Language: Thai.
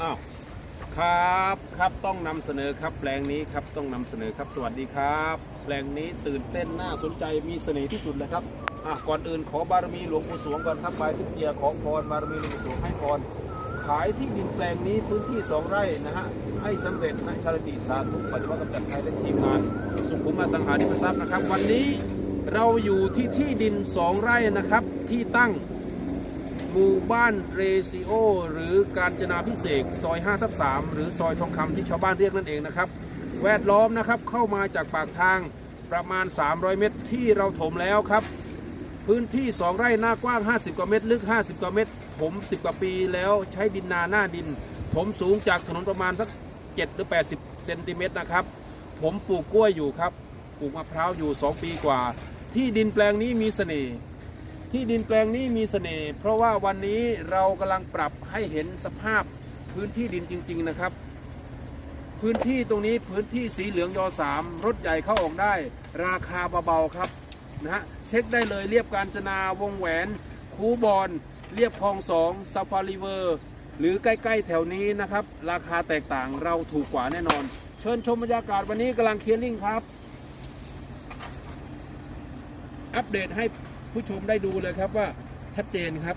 อ้าวครับครับต้องนำเสนอครับแปลงนี้ครับต้องนำเสนอครับสวัสดีครับ แปลงนี้ตื่นเต้นน่าสนใจมีเสน่ห์ที่สุดเลยครับอะก่อนอื่นขอบารมีหลวงปู่สวงก่อนครับไปทุกเกียร์ของพรบารมีหลวงปู่สวงให้พรขายที่ดินแปลงนี้พื้นที่สองไร่นะฮะให้สำเร็จนะชาลิติสาธุปฏิวัติกำจัดภัยและทีมงานสุขุมอสังหาริมทรัพย์นะครับ วันนี้เราอยู่ที่ที่ดินสองไร่นะครับที่ตั้ง หมู่บ้านเรซิโอ หรือการจนาพิเศษซอย5ทับ3หรือซอยทองคำที่ชาวบ้านเรียกนั่นเองนะครับ แวดล้อมนะครับเข้ามาจากปากทางประมาณ 300 เมตรที่เราถมแล้วครับ พื้นที่ 2 ไร่หน้ากว้าง 50 กว่าเมตร ลึก 50 กว่าเมตร ผม 10 กว่าปีแล้วใช้ดินนาหน้าดิน ผมสูงจากถนนประมาณสัก 7 หรือ 80 เซนติเมตรนะครับ ผมปลูกกล้วยอยู่ครับ ปลูกมะพร้าวอยู่ 2 ปีกว่า ที่ดินแปลงนี้มีเสน่ห์ ที่ดินแปลงนี้มีเสน่ห์เพราะว่าวันนี้เรากำลังปรับให้เห็นสภาพพื้นที่ดินจริง ๆนะครับ พื้นที่ตรงนี้พื้นที่สีเหลืองยอสามรถใหญ่เข้าออกได้ ราคาเบาๆครับนะฮะเช็คได้เลยเรียบการจนาวงแหวนคูบอนเรียบคลองสองซาฟารีเวอร์หรือใกล้ ๆ แถวนี้นะครับ ราคาแตกต่างเราถูกกว่าแน่นอน เชิญชมบรรยากาศวันนี้กำลังเคลียร์ลิงครับ อัปเดตให้ ผู้ชมได้ดูเลยครับว่าชัดเจนครับ